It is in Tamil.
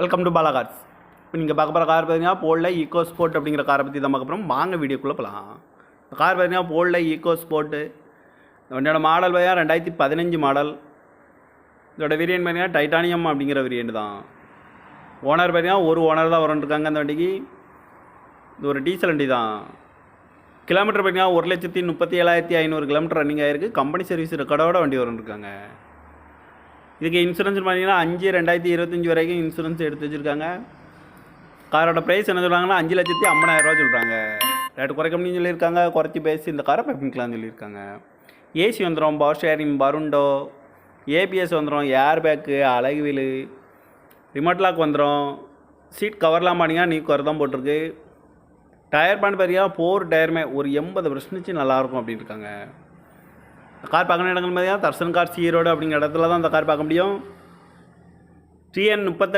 வெல்கம் டு பாலா கார்ஸ் இப்போ நீங்கள் பார்க்க போகிற கார் பார்த்தீங்கன்னா போல்ல ஈகோ ஸ்போர்ட் அப்படிங்கிற காரை பற்றி தான் பார்க்க போகிறோம் வாங்க வீடியோக்குள்ளே போகலாம் இந்த கார் பார்த்தீங்கன்னா போல்ல ஈகோ ஸ்போர்ட்டு இந்த வண்டியோட மாடல் பார்த்தீங்கன்னா ரெண்டாயிரத்தி பதினஞ்சு மாடல் இதோட வேரியன்ட் பார்த்தீங்கன்னா டைட்டானியம் அப்படிங்கிற வேரியன்ட் தான். ஓனர் பார்த்தீங்கன்னா ஒரு ஓனர் தான் வரன்ட்ருக்காங்க அந்த வண்டிக்கு. இது ஒரு டீசல் வண்டி தான். கிலோமீட்டர் பார்த்தீங்கன்னா ஒரு லட்சத்தி முப்பத்தி ஏழாயிரத்தி ஐநூறு கிலோமீட்டர் ரன்னிங் ஆயிருக்கு. கம்பெனி சர்வீஸ் ரெக்கார்டோட வண்டி வரன்ட்ருக்காங்க இதுக்கு இன்சூரன்ஸ் பார்த்தீங்கன்னா அஞ்சு ரெண்டாயிரத்தி இருபத்தஞ்சி வரைக்கும் இன்சூரன்ஸ் எடுத்து வச்சுருக்காங்க. காரோட ப்ரைஸ் என்ன சொல்கிறாங்கன்னா அஞ்சு லட்சத்தி ஐம்பதாயிரரூவா சொல்கிறாங்க ரேட்டு குறைக்க முடியும்னு சொல்லியிருக்காங்க குறைச்சி பேசி இந்த காரை பைப்பிங்கலாம்னு சொல்லியிருக்காங்க. ஏசி வந்துடும் பவர் ஷேரிங் பருண்டோ ஏபிஎஸ் வந்துடும் ஏர் பேக்கு அழகு வீலு ரிமோட் லாக் வந்துடும் சீட் கவர்லாம் பண்ணிங்கன்னா நீ குறை தான் போட்டிருக்கு. டயர் பேண்ட் பார்த்தீங்கன்னா ஃபோர் டயருமே ஒரு எண்பது பர்சன்டேஜ் நல்லாயிருக்கும் அப்படின்னு இருக்காங்க. கார் பார்க்கணும் இடங்கள் பார்த்தீங்கன்னா தர்சன் கார் ஈரோடு அப்படிங்கிற இடத்துல தான் அந்த கார் பார்க்க முடியும். டிஎன் முப்பத்தெட்டு